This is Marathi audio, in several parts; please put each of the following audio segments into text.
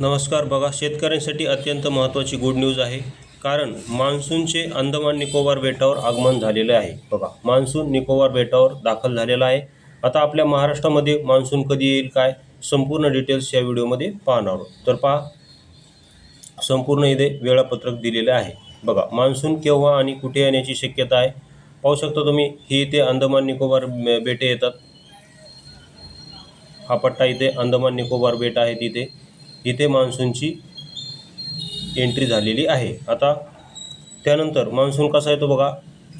नमस्कार बघा शेतकऱ्यांसाठी अत्यंत महत्त्वाची गुड न्यूज आहे. कारण मान्सूनचे अंदमान निकोबार बेटावर आगमन झालेले आहे. बघा मान्सून निकोबार बेटावर दाखल झालेला आहे. आता आपल्या महाराष्ट्रामध्ये मान्सून कधी येईल काय संपूर्ण डिटेल्स या व्हिडिओमध्ये पाहणार आहोत. तर पहा संपूर्ण इथे वेळापत्रक दिलेले आहे. बघा मान्सून केव्हा आणि कुठे येण्याची शक्यता आहे? पाहू शकता तुम्ही ही इथे अंदमान निकोबार बे- बेटे येतात. हा पट्टा इथे अंदमान निकोबार बेट आहे तिथे. इथे मान्सूनची एंट्री झालेली आहे. आता त्यानंतर मान्सून कसा येतो बघा?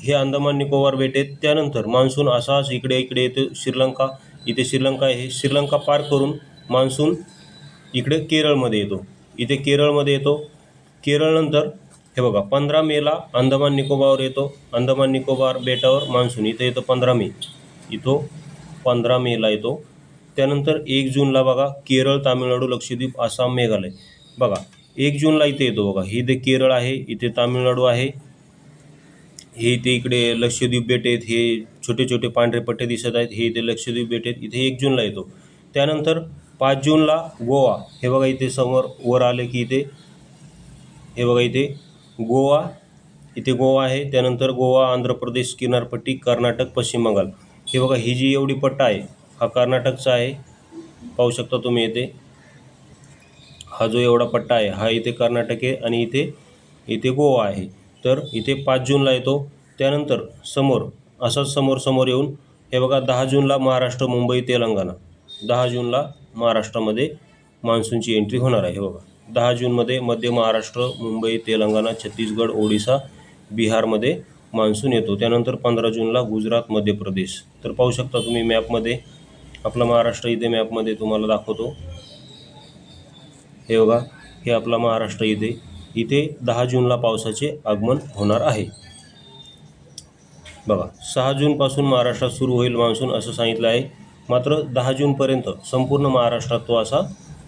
हे अंदमान निकोबार बेट आहेत. त्यानंतर मान्सून असाच इकडे इकडे येतो. श्रीलंका इथे श्रीलंका आहे. श्रीलंका पार करून मान्सून इकडे केरळमध्ये येतो. इथे केरळमध्ये येतो. केरळनंतर हे बघा पंधरा मेला अंदमान निकोबारवर येतो. अंदमान निकोबार बेटावर मान्सून इथे येतो पंधरा मे. इथं पंधरा मेला येतो. त्यानंतर एक जूनला बघा केरळ तामिळनाडू लक्षद्वीप आसाम मेघालय. बघा एक जूनला इथे येतो बघा. हे इथे केरळ आहे इथे तामिळनाडू आहे. हे इथे इकडे लक्षद्वीप बेट आहेत हे छोटे छोटे पांढरे पट्टे दिसत आहेत हे इथे लक्षद्वीप बेट आहेत इथे एक जूनला येतो. त्यानंतर पाच जूनला गोवा. हे बघा इथे समोर वर आले की इथे हे बघा इथे गोवा इथे गोवा आहे. त्यानंतर गोवा आंध्र प्रदेश किनारपट्टी कर्नाटक पश्चिम बंगाल. हे बघा ही जी एवढी पट्टा आहे हा कर्नाटकचा आहे. पाहू शकता तुम्ही इथे. हा जो एवढा पट्टा आहे हा इथे कर्नाटक आहे आणि इथे इथे गोवा आहे. तर इथे पाच जूनला येतो. त्यानंतर समोर असाच समोर समोर येऊन हे बघा दहा जूनला महाराष्ट्र मुंबई तेलंगणा. दहा जूनला महाराष्ट्रामध्ये मान्सूनची एंट्री होणार आहे हे बघा. दहा जूनमध्ये मध्य महाराष्ट्र मुंबई तेलंगणा छत्तीसगड ओडिसा बिहारमध्ये मान्सून येतो. त्यानंतर पंधरा जूनला गुजरात मध्य प्रदेश. तर पाहू शकता तुम्ही मॅपमध्ये आपला महाराष्ट्र इथे मॅपमध्ये तुम्हाला दाखवतो. हे बघा हे आपला महाराष्ट्र इथे. इथे दहा जूनला पावसाचे आगमन होणार आहे. बघा सहा जूनपासून महाराष्ट्रात सुरू होईल मान्सून असं सांगितलं आहे. मात्र दहा जूनपर्यंत संपूर्ण महाराष्ट्रात तो असा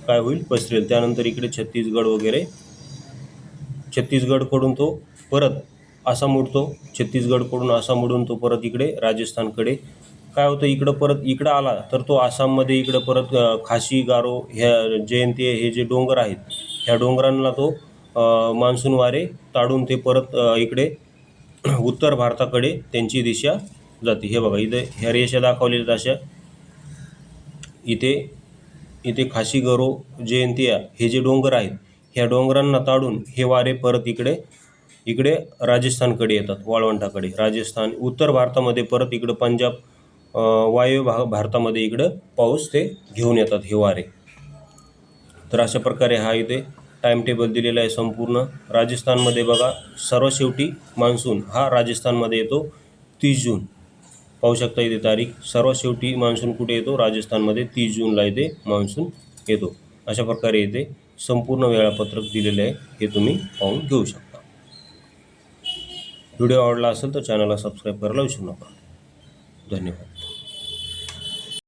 काय होईल? पसरेल. त्यानंतर इकडे छत्तीसगड वगैरे. छत्तीसगडकडून तो परत असा मुडतो छत्तीसगडकडून असा मुडून तो परत इकडे राजस्थानकडे काय होतं इकडं परत इकडं आला तर तो आसाममध्ये इकडं परत खाशी खासी गारो ह्या जयंती हे जे डोंगर आहेत ह्या डोंगरांना तो मान्सून वारे ताडून ते परत इकडे उत्तर भारताकडे त्यांची दिशा जाते. हे बघा इथे ह्या रेषा दाखवलेल्या अशा. इथे इथे खाशी गरो जयंतिया हे जे डोंगर आहेत ह्या डोंगरांना ताडून हे वारे परत इकडे इकडे राजस्थानकडे येतात वाळवंटाकडे. राजस्थान उत्तर भारतामध्ये परत इकडं पंजाब वायव्य भा भारतामध्ये इकडं पाऊस ते घेऊन येतात हे वारे. तर अशा प्रकारे हा इथे टाईम टेबल दिलेला आहे संपूर्ण. राजस्थानमध्ये बघा सर्व शेवटी मान्सून हा राजस्थानमध्ये येतो तीस जून. पाहू शकता इथे तारीख. सर्व शेवटी मान्सून कुठे येतो? राजस्थानमध्ये तीस जूनला इथे मान्सून येतो. अशा प्रकारे इथे संपूर्ण वेळापत्रक दिलेले आहे. हे तुम्ही पाहून घेऊ शकता. व्हिडिओ आवडला असेल तर चॅनलला सबस्क्राईब करायला विसरू नका. धन्यवाद.